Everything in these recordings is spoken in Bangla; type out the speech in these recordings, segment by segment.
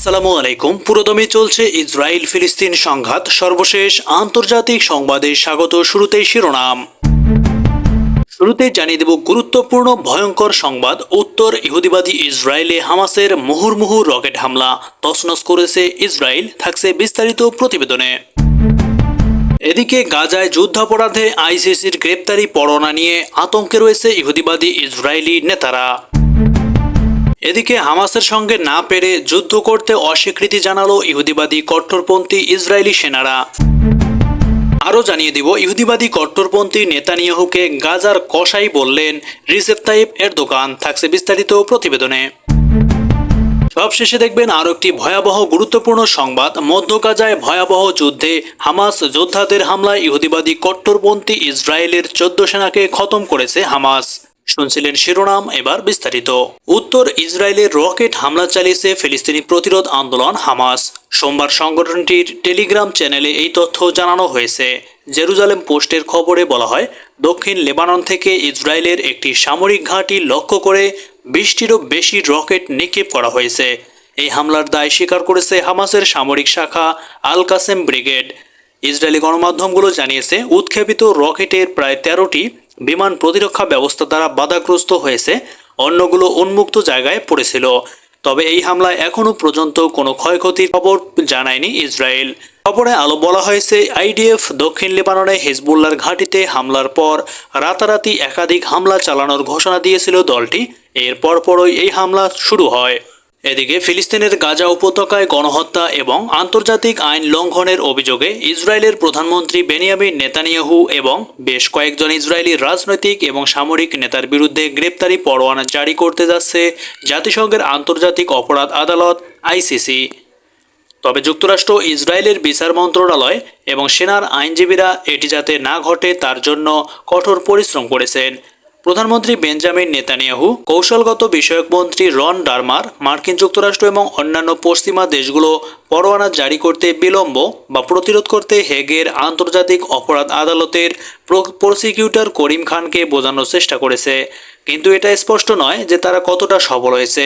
আসসালামু আলাইকুম। পুরোদমে চলছে ইসরায়েল ফিলিস্তিন সংঘাত। সর্বশেষ আন্তর্জাতিক সংবাদে স্বাগত শুরুতেই শিরোনাম। শুরুতেই জানিয়ে দেব গুরুত্বপূর্ণ ভয়ঙ্কর সংবাদ। উত্তর ইহুদিবাদী ইসরায়েলে হামাসের মুহুর্মুহু রকেট হামলা। তছনছ করেছে ইসরায়েল, থাকছে বিস্তারিত প্রতিবেদনে। এদিকে গাজায় যুদ্ধাপরাধে আইসিসির গ্রেপ্তারি পরোয়ানা নিয়ে আতঙ্কে রয়েছে ইহুদিবাদী ইসরায়েলি নেতারা। এদিকে হামাসের সঙ্গে না পেরে যুদ্ধ করতে অস্বীকৃতি জানালো ইহুদিবাদী কট্টরপন্থী ইসরায়েলি সেনারা। আরও জানিয়ে দিব, ইহুদিবাদী কট্টরপন্থী নেতানিয়াহুকে গাজার কসাই বললেন রিসেপ তাইপ এর দোকান থাকছে বিস্তারিত প্রতিবেদনে। সবশেষে দেখবেন আরও একটি ভয়াবহ গুরুত্বপূর্ণ সংবাদ, মধ্য গাজায় ভয়াবহ যুদ্ধে হামাস যোদ্ধাদের হামলায় ইহুদিবাদী কট্টরপন্থী ইসরায়েলের চোদ্দ সেনাকে খতম করেছে হামাস। শুনছিলেন শিরোনাম এবার বিস্তারিত। উত্তর ইসরায়েলের রকেট হামলা চালিয়েছে ফিলিস্তিনি প্রতিরোধ আন্দোলন হামাস। সোমবার সংগঠনটির টেলিগ্রাম চ্যানেলে এই তথ্য জানানো হয়েছে। জেরুজালেম পোস্টের খবরে বলা হয়, দক্ষিণ লেবানন থেকে ইসরায়েলের একটি সামরিক ঘাঁটি লক্ষ্য করে বিশটিরও বেশি রকেট নিক্ষেপ করা হয়েছে। এই হামলার দায় স্বীকার করেছে হামাসের সামরিক শাখা আল কাসেম ব্রিগেড। ইসরায়েলি গণমাধ্যমগুলো জানিয়েছে, উৎক্ষেপিত রকেটের প্রায় তেরোটি বিমান প্রতিরক্ষা ব্যবস্থা দ্বারা বাধাগ্রস্ত হয়েছে, অন্যগুলো উন্মুক্ত জায়গায় পড়েছিল। তবে এই হামলায় এখনও পর্যন্ত কোনো ক্ষয়ক্ষতির খবর জানায়নি ইসরায়েল। খবরে আলো বলা হয়েছে, আইডিএফ দক্ষিণ লেবাননে হিজবুল্লার ঘাঁটিতে হামলার পর রাতারাতি একাধিক হামলা চালানোর ঘোষণা দিয়েছিল দলটি। এর পরপরই এই হামলা শুরু হয়। এদিকে ফিলিস্তিনের গাজা উপত্যকায় গণহত্যা এবং আন্তর্জাতিক আইন লঙ্ঘনের অভিযোগে ইসরায়েলের প্রধানমন্ত্রী বেনিয়ামিন নেতানিয়াহু এবং বেশ কয়েকজন ইসরায়েলি রাজনৈতিক এবং সামরিক নেতার বিরুদ্ধে গ্রেপ্তারি পরোয়ানা জারি করতে যাচ্ছে জাতিসংঘের আন্তর্জাতিক অপরাধ আদালত, আইসিসি। তবে যুক্তরাষ্ট্র, ইসরায়েলের বিচার মন্ত্রণালয় এবং সেনার আইনজীবীরা এটি যাতে না ঘটে তার জন্য কঠোর পরিশ্রম করেছেন। প্রধানমন্ত্রী বেঞ্জামিন নেতানিয়াহু, কৌশলগত বিষয়ক মন্ত্রী রন ডারমার, মার্কিন যুক্তরাষ্ট্র এবং অন্যান্য পশ্চিমা দেশগুলো পরোয়ানা জারি করতে বিলম্ব বা প্রতিরোধ করতে হেগের আন্তর্জাতিক অপরাধ আদালতের প্রসিকিউটর করিম খানকে বোঝানোর চেষ্টা করেছে। কিন্তু এটা স্পষ্ট নয় যে তারা কতটা সফল হয়েছে।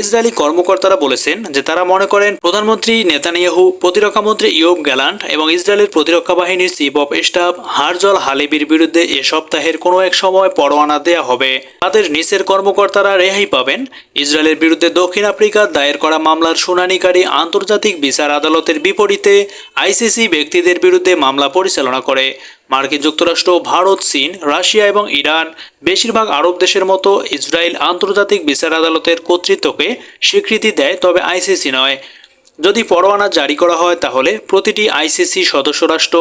ইসরায়েলি কর্মকর্তারা বলেছেন যে তারা মনে করেন প্রধানমন্ত্রী নেতানিয়াহু প্রতিরক্ষামন্ত্রী ইয়োব গ্যালান্ট এবং ইসরায়েলের প্রতিরক্ষা বাহিনীর চিফ অফ স্টাফ হারজল হালিবির বিরুদ্ধে এ সপ্তাহের কোনো এক সময় পরোয়ানা দেয়া হবে। তাদের নিচের কর্মকর্তারা রেহাই পাবেন। ইসরায়েলের বিরুদ্ধে দক্ষিণ আফ্রিকার দায়ের করা মামলার শুনানিকারী আন্তর্জাতিক বিচার আদালতের বিপরীতে আইসিসি ব্যক্তিদের বিরুদ্ধে মামলা পরিচালনা করে। মার্কিন যুক্তরাষ্ট্র, ভারত, চীন, রাশিয়া এবং ইরান, বেশিরভাগ আরব দেশের মতো ইসরায়েল আন্তর্জাতিক বিচার আদালতের কর্তৃত্বকে স্বীকৃতি দেয় তবে আইসিসি নয়। যদি পরোয়ানা জারি করা হয় তাহলে প্রতিটি আইসিসি সদস্য রাষ্ট্র,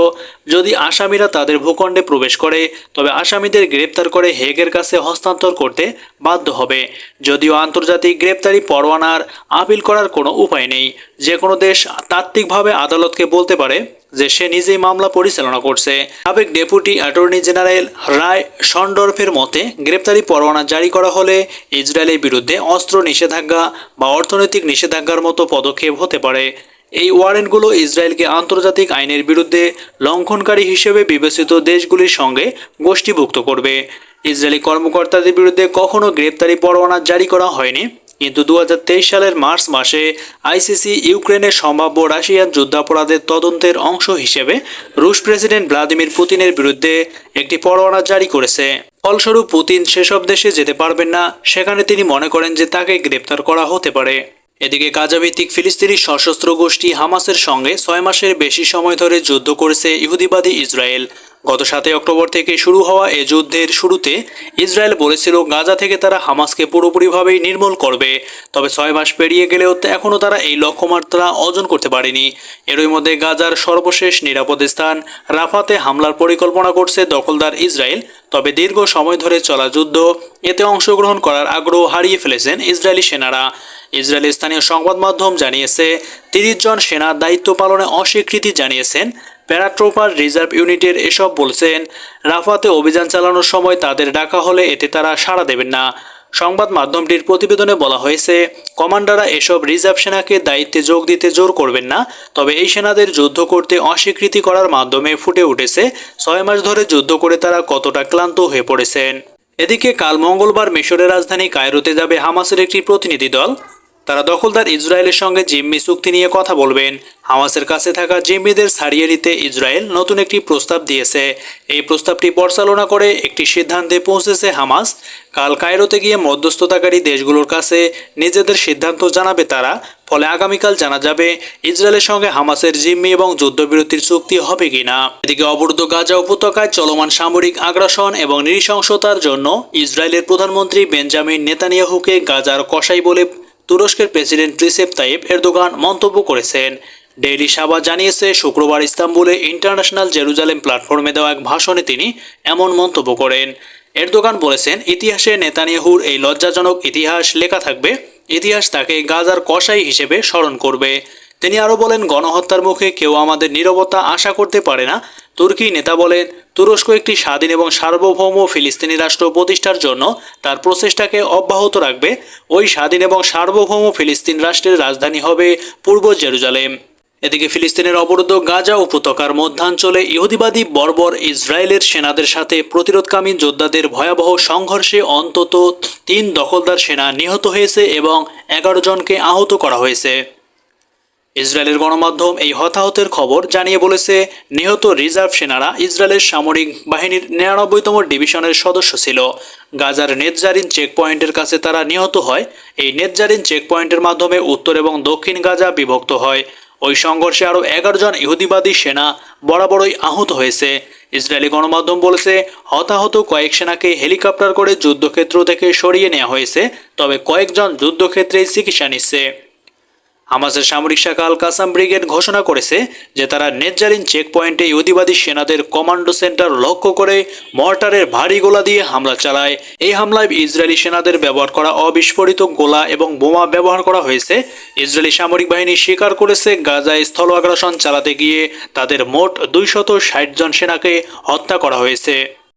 যদি আসামিরা তাদের ভূখণ্ডে প্রবেশ করে, তবে আসামিদের গ্রেপ্তার করে হেগের কাছে হস্তান্তর করতে বাধ্য হবে। যদিও আন্তর্জাতিক গ্রেপ্তারি পরোয়ানার আপিল করার কোনো উপায় নেই। যে কোনো দেশ তাত্ত্বিকভাবে আদালতকে বলতে পারে যে সে নিজেই মামলা পরিচালনা করছে। সাবেক ডেপুটি অ্যাটর্নি জেনারেল রায় সন্ডরফের মতে, গ্রেপ্তারি পরোয়ানা জারি করা হলে ইসরায়েলের বিরুদ্ধে অস্ত্র নিষেধাজ্ঞা বা অর্থনৈতিক নিষেধাজ্ঞার মতো পদক্ষেপ হতে পারে। এই ওয়ারেন্টগুলো ইসরায়েলকে আন্তর্জাতিক আইনের বিরুদ্ধে লঙ্ঘনকারী হিসেবে বিবেচিত দেশগুলির সঙ্গে গোষ্ঠীভুক্ত করবে। ইসরায়েলি কর্মকর্তাদের বিরুদ্ধে কখনো গ্রেপ্তারি পরোয়ানা জারি করা হয়নি। কিন্তু দু হাজার তেইশ সালের মার্চ মাসে আইসিসি ইউক্রেনের সম্ভাব্য রাশিয়ান যুদ্ধাপরাধের তদন্তের অংশ হিসেবে রুশ প্রেসিডেন্ট ভ্লাদিমির পুতিনের বিরুদ্ধে একটি পরোয়ানা জারি করেছে। ফলস্বরূপ পুতিন সেসব দেশে যেতে পারবেন না, সেখানে তিনি মনে করেন যে তাকে গ্রেপ্তার করা হতে পারে। এদিকে গাজাভিত্তিক ফিলিস্তিনি সশস্ত্র গোষ্ঠী হামাসের সঙ্গে ছয় মাসের বেশি সময় ধরে যুদ্ধ করেছে ইহুদিবাদী ইসরায়েল। গত সাতই অক্টোবর থেকে শুরু হওয়া এ যুদ্ধের শুরুতে ইসরায়েল বলেছিল, গাজা থেকে তারা হামাসকে পুরোপুরিভাবেই নির্মূল করবে। তবে ছয় মাস পেরিয়ে গেলেও এখনও তারা এই লক্ষ্যমাত্রা অর্জন করতে পারেনি। এরই মধ্যে গাজার সর্বশেষ নিরাপদ স্থান রাফাতে হামলার পরিকল্পনা করছে দখলদার ইসরায়েল। তবে দীর্ঘ সময় ধরে চলা যুদ্ধ, এতে অংশগ্রহণ করার আগ্রহ হারিয়ে ফেলেছেন ইসরায়েলি সেনারা। ইসরায়েলের স্থানীয় সংবাদ মাধ্যম জানিয়েছে, তিরিশ জন সেনা দায়িত্ব পালনে অস্বীকৃতি জানিয়েছেন। প্যারাট্রোপার রিজার্ভ ইউনিটের এসব বলছেন, রাফাতে অভিযান চালানোর সময় তাদের ডাকা হলে এতে তারা সাড়া দেবেন না। সংবাদ মাধ্যমটির প্রতিবেদনে বলা হয়েছে, কমান্ডাররা এসব রিজার্ভ সেনাকে দায়িত্বে যোগ দিতে জোর করবেন না, তবে এই সেনাদের যুদ্ধ করতে অস্বীকৃতি করার মাধ্যমে ফুটে উঠেছে, ছয় মাস ধরে যুদ্ধ করে তারা কতটা ক্লান্ত হয়ে পড়েছেন। এদিকে কাল মঙ্গলবার মিশরের রাজধানী কায়রোতে যাবে হামাসের একটি প্রতিনিধি দল। তারা দখলদার ইসরায়েলের সঙ্গে জিম্মি চুক্তি নিয়ে কথা বলবেন। হামাসের কাছে থাকা জিম্মিদের ছাড়িয়ে নিতে ইসরায়েল নতুন একটি প্রস্তাব দিয়েছে। এই প্রস্তাবটি পরিচালনা করে একটি সিদ্ধান্তে পৌঁছেছে হামাস। কাল কায়রোতে গিয়ে মধ্যস্থতাকারী দেশগুলোর কাছে নিজেদের সিদ্ধান্ত জানাবে তারা। ফলে আগামীকাল জানা যাবে ইসরায়েলের সঙ্গে হামাসের জিম্মি এবং যুদ্ধবিরতির চুক্তি হবে কিনা। এদিকে অবরুদ্ধ গাজা উপত্যকায় চলমান সামরিক আগ্রাসন এবং নৃশংসতার জন্য ইসরায়েলের প্রধানমন্ত্রী বেঞ্জামিন নেতানিয়াহুকে গাজার কসাই বলে তুরস্কের প্রেসিডেন্ট রিসেপ তাইব এরদোগান মন্তব্য করেছেন। ডেইলি সাবা জানিয়েছে, শুক্রবার ইস্তাম্বুলে ইন্টারন্যাশনাল জেরুজালেম প্ল্যাটফর্মে দেওয়া এক ভাষণে তিনি এমন মন্তব্য করেন। এরদোগান বলেছেন, ইতিহাসে নেতানিয়াহুর এই লজ্জাজনক ইতিহাস লেখা থাকবে। ইতিহাস তাকে গাজার কসাই হিসেবে স্মরণ করবে। তিনি আরও বলেন, গণহত্যার মুখে কেউ আমাদের নীরবতা আশা করতে পারে না। তুর্কি নেতা বলেন, তুরস্ক একটি স্বাধীন এবং সার্বভৌম ফিলিস্তিনি রাষ্ট্র প্রতিষ্ঠার জন্য তার প্রচেষ্টাকে অব্যাহত রাখবে। ওই স্বাধীন এবং সার্বভৌম ফিলিস্তিন রাষ্ট্রের রাজধানী হবে পূর্ব জেরুজালেম। এদিকে ফিলিস্তিনের অবরুদ্ধ গাজা উপত্যকার মধ্যাঞ্চলে ইহুদিবাদী বর্বর ইসরায়েলের সেনাদের সাথে প্রতিরোধকামী যোদ্ধাদের ভয়াবহ সংঘর্ষে অন্তত তিন দখলদার সেনা নিহত হয়েছে এবং এগারো জনকে আহত করা হয়েছে। ইসরায়েলের গণমাধ্যম এই হতাহতের খবর জানিয়ে বলেছে, নিহত রিজার্ভ সেনারা ইসরায়েলের সামরিক বাহিনীর নিরানব্বইতম ডিভিশনের সদস্য ছিল। গাজার নেতজারিন চেকপয়েন্টের কাছে তারা নিহত হয়। এই নেতজারিন চেকপয়েন্টের মাধ্যমে উত্তর এবং দক্ষিণ গাজা বিভক্ত হয়। ওই সংঘর্ষে আরও এগারো জন ইহুদিবাদী সেনা বরাবরই আহত হয়েছে। ইসরায়েলি গণমাধ্যম বলেছে, হতাহত কয়েক সেনাকে হেলিকপ্টার করে যুদ্ধক্ষেত্র থেকে সরিয়ে নেওয়া হয়েছে, তবে কয়েকজন যুদ্ধক্ষেত্রেই চিকিৎসা নিচ্ছে। হামাসের সামরিক শাখা আল কাসাম ব্রিগেড ঘোষণা করেছে যে তারা নেজারিন চেক পয়েন্টে ইহুদিবাদী সেনাদের কমান্ডো সেন্টার লক্ষ্য করে মর্টারের ভারী গোলা দিয়ে হামলা চালায়। এই হামলায় ইসরায়েলি সেনাদের ব্যবহার করা অবিস্ফোরিত গোলা এবং বোমা ব্যবহার করা হয়েছে। ইসরায়েলি সামরিক বাহিনী স্বীকার করেছে গাজায় স্থল আগ্রাসন চালাতে গিয়ে তাদের মোট দুইশত জন সেনাকে হত্যা করা হয়েছে।